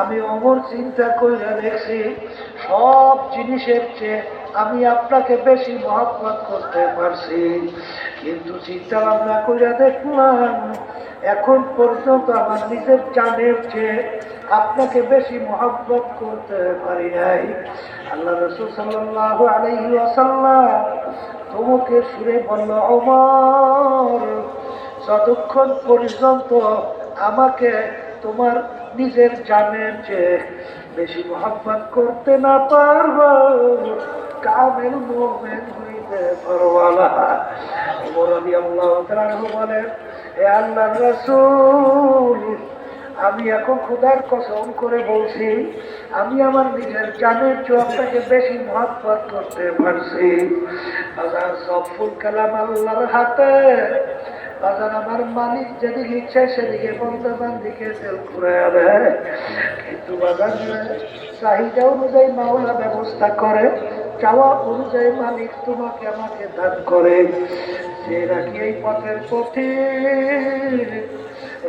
আমি অমর চিন্তা করে দেখছি, সব জিনিসের চেয়ে আমি আপনাকে বেশি মহব্বত করতে পারছি। কিন্তু চিন্তা ভাবনা করে দেখলাম, এখন পর্যন্ত আমার নিজের জানের চেয়ে আপনাকে বেশি মহব্বত করতে পারি নাই। আল্লাহ রসুল সাল্লাহ আলহি তোমাকে সুরে বলল, অমর যতক্ষণ পর্যন্ত আমাকে তোমার নিজের জানের চেয়ে বেশি মহব্বত করতে না পারব কামের মোমেন হইতে পারবালা বলেন, এ আল্লাহর রাসূল, আমি এখন খুদার কসম করে বলছি, আমি আমার নিজের জানের আপনাকে বেশি মহব্বত করতে পারছি। সব ফুল কালাম আল্লাহর হাতে। বাজার আমার মালিক যেদিকে ইচ্ছা সেদিকে বন্ধবান দিকে তেল ঘুরে দেয়। কিন্তু বাজার চাহিদা অনুযায়ী মাওলা ব্যবস্থা করে, চাওয়া অনুযায়ী মালিক তোমাকে আমাকে দান করে। যে নাকি এই পথের পথে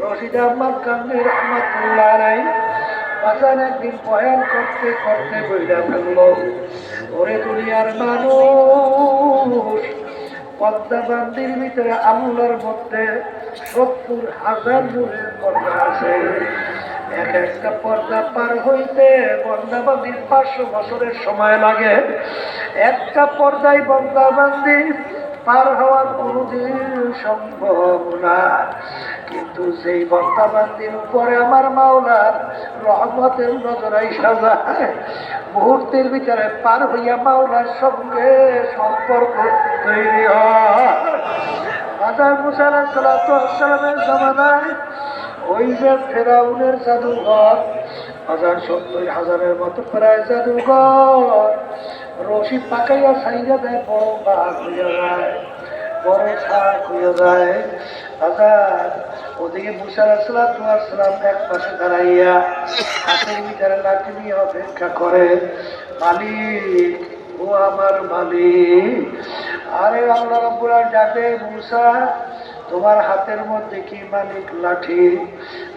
রশিদ আহমদ গান্ধী রহমতুল্লাহ রাই বাজার একদিন বয়ান করতে করতে বইলা ফেলল ওরে দুনিয়ার মানুষ পদ্মাবান্দির ভিতরে আল্লাহর মধ্যে সত্তর হাজার নূরের পর্দা আছে। এক একটা পর্দা পার হইতে বন্দাবান্দির পাঁচশো বছরের সময় লাগে। একটা পর্দায় বন্দাবান্দি পার হওয়ার কোনোদিন সম্ভব না। কিন্তু সেই বন্দাবান্দির উপরে আমার মাওলার রহমতের নজরাই সাজায় মুহূর্তের ভিতরে পার হইয়া মাওলার সঙ্গে সম্পর্ক তৈরি হাজার মুসালা সালামের জমানায় ওই যে ফেরাউনের জাদুঘর, হাজার সত্তর হাজারের মতো প্রায় জাদুঘর রশি পাকাইয়া সাইজা দেয়, বড় যায়, বড় শাক হইয়া যায়। হাজার ওদিকে মুসার আসলাম সালাম এক পাশে দাঁড়াইয়া হাতের ভিতরে লাঠি নিয়ে অপেক্ষা করে, মালিক, ও আমার মালিক, আরে আল্লাহ রব্বুল ডাকে, মুসা, তোমার হাতের মধ্যে কি মালিক লাঠি?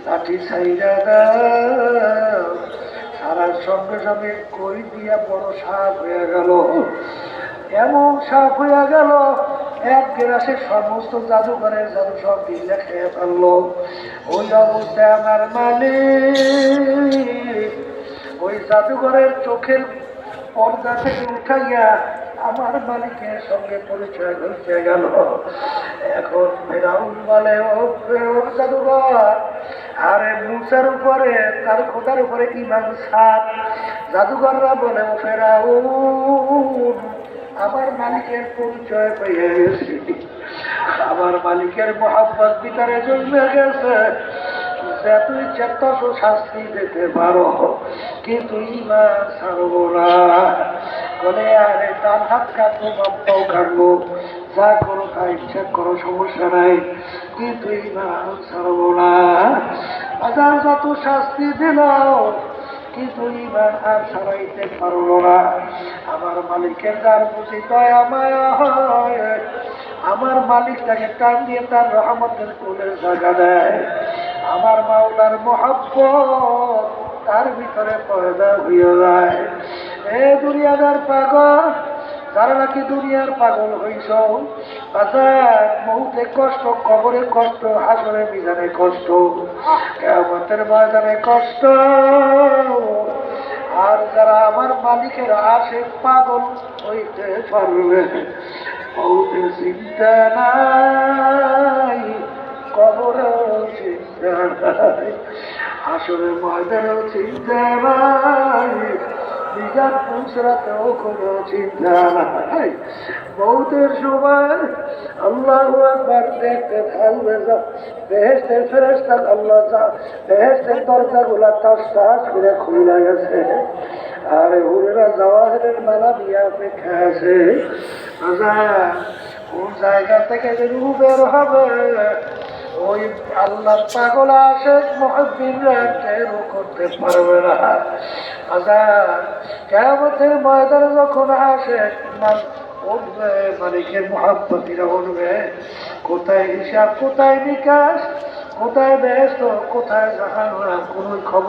লাঠি সাইরা দাও। সারার সঙ্গে সঙ্গে কই দিয়া বড় সাপ হয়ে গেল। এমন সাপ হয়ে গেল, এক গ্রাসে সমস্ত জাদুঘরের জাদু সব দিলে খেয়ে ফেলল। ওই অবস্থায় আমার মালিক। ওই জাদুঘরের চোখের পর্দা থেকে উঠাইয়া আমার মালিকের সঙ্গে পরিচয় হইতে গেল। এখন ফেরাউন বলে, ও জাদুঘর আরে মুসার উপরে, তার খোদার উপরে ইমাম সাত। জাদুঘররা বলে, ও ফেরাউন, আমার মালিকের পরিচয় পেয়ে গেছি আমার মালিকের মোহাম্মত ভিতরে জন্মে গেছে। যে তুই চেতস শাস্তি দিতে পারো, কিন্তু ইমান ছাড়বো না। বলে, আরে তার হাত কাটবো বাপ্পাও কাটবো যা করো তা ইচ্ছা করো সমস্যা নাই। কিন্তু ইমান না। আজার যত শাস্তি দিল, কিন্তু ইমান আর সরাইতে পারল না। আমার মালিকের যার বুঝি দয়া মায়া হয়। আমার মালিক তাকে টান দিয়ে তার রহমতের কোলের জায়গা দেয়। আমার মাওলার মহাব্বত তার ভিতরে পয়দা হইয়া যায়। এ দুনিয়াদার পাগল যারা নাকি দুনিয়ার পাগল হইছ? বাজার, মৌতে কষ্ট, কবরে কষ্ট, হাসরে বিধানে কষ্ট কেমতের ময়দানে কষ্ট। আর যারা আমার মালিকের আসে পাগল হইতে পারবে, মৌতে চিন্তা নাই, কবরেও চিন্তা নাই আসলে ময়দানেও চিন্তা নাই। বিজার পুষরাতেও কোনো চিন্তা নাই বহুতের সময় আল্লাহ একবার দেখতে থাকবে বেহেস্তের ফেরেস্তা আল্লাহ বেহেস্তের দরজাগুলা টাস করে খুলে গেছে আর হুরেরা জওয়াহের মেলা দিয়ে অপেক্ষা আছে কোন জায়গা থেকে যে রু বের হবে আল্লাহ পাগল আসে করতে পারবে না। আচ্ছা কেমতের যখন আসে উঠবে কোথায় হিসাব, কোথায় বিকাশ কোথায় ব্যস্ত, কোথায় জাহান কোনো খবর